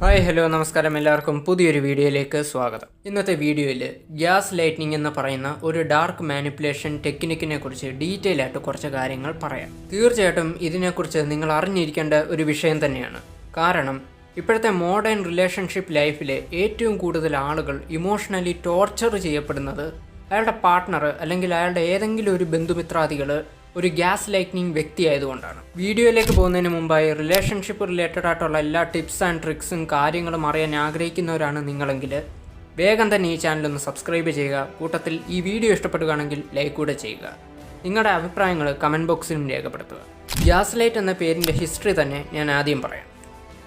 Hi hello നമസ്കാരം എല്ലാവർക്കും. പുതിയൊരു വീഡിയോയിലേക്ക് സ്വാഗതം. ഇന്നത്തെ വീഡിയോയിൽ ഗ്യാസ് ലൈറ്റ്നിങ് എന്ന് പറയുന്ന ഒരു ഡാർക്ക് മാനിപ്പുലേഷൻ ടെക്നിക്കിനെ കുറിച്ച് ഡീറ്റെയിൽ ആയിട്ട് കുറച്ച് കാര്യങ്ങൾ പറയാം. തീർച്ചയായിട്ടും ഇതിനെക്കുറിച്ച് നിങ്ങൾ അറിഞ്ഞിരിക്കേണ്ട ഒരു വിഷയം തന്നെയാണ്. കാരണം ഇപ്പോഴത്തെ മോഡേൺ റിലേഷൻഷിപ്പ് ലൈഫിലെ ഏറ്റവും കൂടുതൽ ആളുകൾ ഇമോഷണലി ടോർച്ചർ ചെയ്യപ്പെടുന്നത് അയാളുടെ പാർട്ട്ണർ അല്ലെങ്കിൽ അയാളുടെ ഏതെങ്കിലും ഒരു ബന്ധുമിത്രാദികൾ ഒരു ഗ്യാസ് ലൈറ്റ്നിങ് വ്യക്തി ആയതുകൊണ്ടാണ്. വീഡിയോയിലേക്ക് പോകുന്നതിന് മുമ്പായി റിലേഷൻഷിപ്പ് റിലേറ്റഡ് ആയിട്ടുള്ള എല്ലാ ടിപ്സ് ആൻഡ് ട്രിക്സും കാര്യങ്ങളും അറിയാൻ ആഗ്രഹിക്കുന്നവരാണ് നിങ്ങളെങ്കിൽ വേഗം തന്നെ ഈ ചാനൽ ഒന്ന് സബ്സ്ക്രൈബ് ചെയ്യുക. കൂട്ടത്തിൽ ഈ വീഡിയോ ഇഷ്ടപ്പെടുകയാണെങ്കിൽ ലൈക്ക് കൂടെ ചെയ്യുക. നിങ്ങളുടെ അഭിപ്രായങ്ങൾ കമന്റ് ബോക്സിലും രേഖപ്പെടുത്തുക. ഗ്യാസ് ലൈറ്റ് എന്ന പേരിന്റെ ഹിസ്റ്ററി തന്നെ ഞാൻ ആദ്യം പറയാം.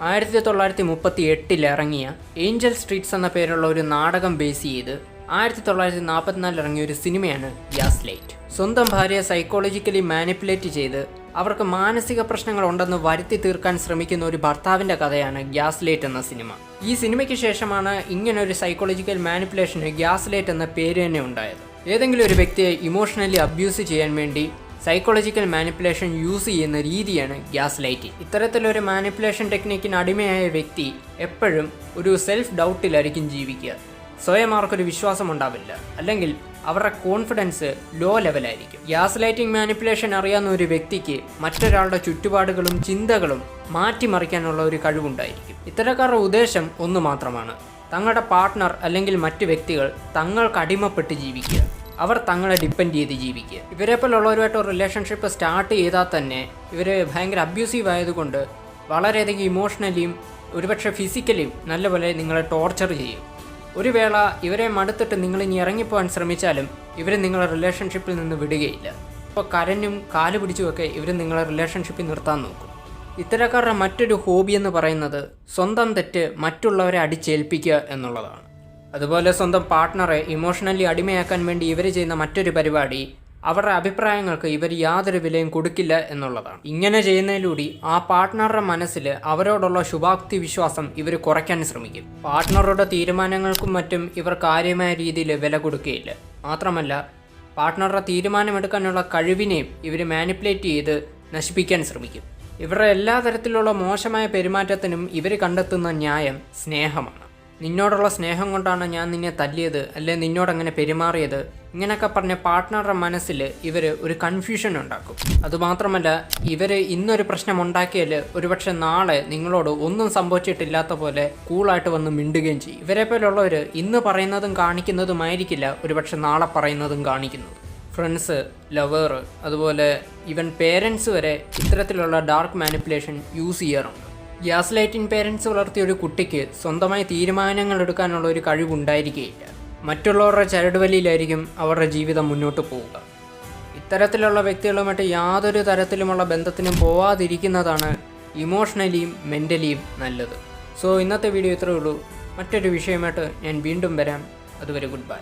ആയിരത്തി തൊള്ളായിരത്തി മുപ്പത്തി എട്ടിൽ ഇറങ്ങിയ ഏഞ്ചൽ സ്ട്രീറ്റ്സ് എന്ന പേരുള്ള ഒരു നാടകം ബേസ് ചെയ്ത് ആയിരത്തി തൊള്ളായിരത്തി നാൽപ്പത്തിനാലിൽ ഇറങ്ങിയ ഒരു സിനിമയാണ് ഗ്യാസ് ലൈറ്റ്. സ്വന്തം ഭാര്യയെ സൈക്കോളജിക്കലി മാനിപ്പുലേറ്റ് ചെയ്ത് അവർക്ക് മാനസിക പ്രശ്നങ്ങൾ ഉണ്ടെന്ന് വരുത്തി തീർക്കാൻ ശ്രമിക്കുന്ന ഒരു ഭർത്താവിന്റെ കഥയാണ് ഗ്യാസ് ലൈറ്റ് എന്ന സിനിമ. ഈ സിനിമയ്ക്ക് ശേഷമാണ് ഇങ്ങനൊരു സൈക്കോളജിക്കൽ മാനിപ്പുലേഷന് ഗ്യാസ് ലൈറ്റ് എന്ന പേര് തന്നെ ഉണ്ടായത്. ഏതെങ്കിലും ഒരു വ്യക്തിയെ ഇമോഷണലി അബ്യൂസ് ചെയ്യാൻ വേണ്ടി സൈക്കോളജിക്കൽ മാനിപ്പുലേഷൻ യൂസ് ചെയ്യുന്ന രീതിയാണ് ഗ്യാസ് ലൈറ്റിംഗ് ഇത്തരത്തിലൊരു മാനിപ്പുലേഷൻ ടെക്നിക്കിന് അടിമയായ വ്യക്തി എപ്പോഴും ഒരു സെൽഫ് ഡൗട്ടിലായിരിക്കും ജീവിക്കുക. സ്വയം അവർക്കൊരു വിശ്വാസം ഉണ്ടാവില്ല അല്ലെങ്കിൽ അവരുടെ കോൺഫിഡൻസ് ലോ ലെവലായിരിക്കും ഗ്യാസ് ലൈറ്റിംഗ് മാനിപ്പുലേഷൻ അറിയാവുന്ന ഒരു വ്യക്തിക്ക് മറ്റൊരാളുടെ ചുറ്റുപാടുകളും ചിന്തകളും മാറ്റിമറിക്കാനുള്ള ഒരു കഴിവുണ്ടായിരിക്കും. ഇത്തരക്കാരുടെ ഉദ്ദേശം ഒന്ന് മാത്രമാണ്. തങ്ങളുടെ പാർട്ട്ണർ അല്ലെങ്കിൽ മറ്റു വ്യക്തികൾ തങ്ങൾക്ക് അടിമപ്പെട്ട് ജീവിക്കുക. അവർ തങ്ങളെ ഡിപ്പെൻഡ് ചെയ്ത് ജീവിക്കുക. ഇവരെ റിലേഷൻഷിപ്പ് സ്റ്റാർട്ട് ചെയ്താൽ തന്നെ ഇവർ ഭയങ്കര അബ്യൂസീവ് ആയതുകൊണ്ട് വളരെയധികം ഇമോഷണലിയും ഒരുപക്ഷെ ഫിസിക്കലിയും നല്ലപോലെ നിങ്ങളെ ടോർച്ചർ ചെയ്യും. ഒരു വേള ഇവരെ മടുത്തിട്ട് നിങ്ങൾ ഇനി ഇറങ്ങിപ്പോകാൻ ശ്രമിച്ചാലും ഇവർ നിങ്ങളെ റിലേഷൻഷിപ്പിൽ നിന്ന് വിടുകയില്ല. ഇപ്പോൾ കരഞ്ഞും കാൽ പിടിച്ചുമൊക്കെ ഇവർ നിങ്ങളെ റിലേഷൻഷിപ്പിൽ നിർത്താൻ നോക്കും. ഇത്തരക്കാരുടെ മറ്റൊരു ഹോബി എന്ന് പറയുന്നത് സ്വന്തം തെറ്റ് മറ്റുള്ളവരെ അടിച്ചേൽപ്പിക്കുക എന്നുള്ളതാണ്. അതുപോലെ സ്വന്തം പാർട്ട്ണറെ ഇമോഷണലി അടിമയാക്കാൻ വേണ്ടി ഇവർ ചെയ്യുന്ന മറ്റൊരു പരിപാടി അവരുടെ അഭിപ്രായങ്ങൾക്ക് ഇവർ യാതൊരു വിലയും കൊടുക്കില്ല എന്നുള്ളതാണ്. ഇങ്ങനെ ചെയ്യുന്നതിലൂടെ ആ പാർട്ട്ണറുടെ മനസ്സിൽ അവരോടുള്ള ശുഭാപ്തി വിശ്വാസം ഇവർ കുറയ്ക്കാൻ ശ്രമിക്കും. പാർട്ട്ണറുടെ തീരുമാനങ്ങൾക്കും മറ്റും ഇവർ കാര്യമായ രീതിയിൽ വില കൊടുക്കുകയില്ല. മാത്രമല്ല പാർട്ട്ണറുടെ തീരുമാനമെടുക്കാനുള്ള കഴിവിനെയും ഇവർ മാനിപ്പുലേറ്റ് ചെയ്ത് നശിപ്പിക്കാൻ ശ്രമിക്കും. ഇവരുടെ എല്ലാ തരത്തിലുള്ള മോശമായ പെരുമാറ്റത്തിനും ഇവർ കണ്ടെത്തുന്ന ന്യായം സ്നേഹമാണ്. നിന്നോടുള്ള സ്നേഹം കൊണ്ടാണ് ഞാൻ നിന്നെ തല്ലിയത് അല്ലെ നിന്നോടങ്ങനെ പെരുമാറിയത് ഇങ്ങനെയൊക്കെ പറഞ്ഞ പാർട്ട്ണറുടെ മനസ്സിൽ ഇവർ ഒരു കൺഫ്യൂഷൻ ഉണ്ടാക്കും. അതുമാത്രമല്ല ഇവർ ഇന്നൊരു പ്രശ്നം ഉണ്ടാക്കിയാൽ ഒരുപക്ഷെ നാളെ നിങ്ങളോട് ഒന്നും സംഭവിച്ചിട്ടില്ലാത്ത പോലെ കൂളായിട്ട് വന്ന് മിണ്ടുകയും ചെയ്യും. ഇവരെ പോലുള്ളവർ ഇന്ന് പറയുന്നതും കാണിക്കുന്നതുമായിരിക്കില്ല ഒരുപക്ഷെ നാളെ പറയുന്നതും കാണിക്കുന്നത്. ഫ്രണ്ട്സ് ലവർ അതുപോലെ ഇവൻ പേരൻസ് വരെ ഇത്തരത്തിലുള്ള ഡാർക്ക് മാനിപ്പുലേഷൻ യൂസ് ചെയ്യാറുണ്ട്. ഗ്യാസ് ലൈറ്റിൻ പേരൻസ് വളർത്തിയ ഒരു കുട്ടിക്ക് സ്വന്തമായി തീരുമാനങ്ങൾ എടുക്കാനുള്ള ഒരു കഴിവുണ്ടായിരിക്കുകയില്ല മറ്റുള്ളവരുടെ ചരടുവലിയിലായിരിക്കും അവരുടെ ജീവിതം മുന്നോട്ട് പോവുക. ഇത്തരത്തിലുള്ള വ്യക്തികളുമായിട്ട് യാതൊരു തരത്തിലുമുള്ള ബന്ധത്തിനും പോവാതിരിക്കുന്നതാണ് ഇമോഷണലിയും മെന്റലിയും നല്ലത്. സോ ഇന്നത്തെ വീഡിയോ ഇത്രയേ ഉള്ളൂ. മറ്റൊരു വിഷയമായിട്ട് ഞാൻ വീണ്ടും വരാം. അതുവരെ ഗുഡ് ബൈ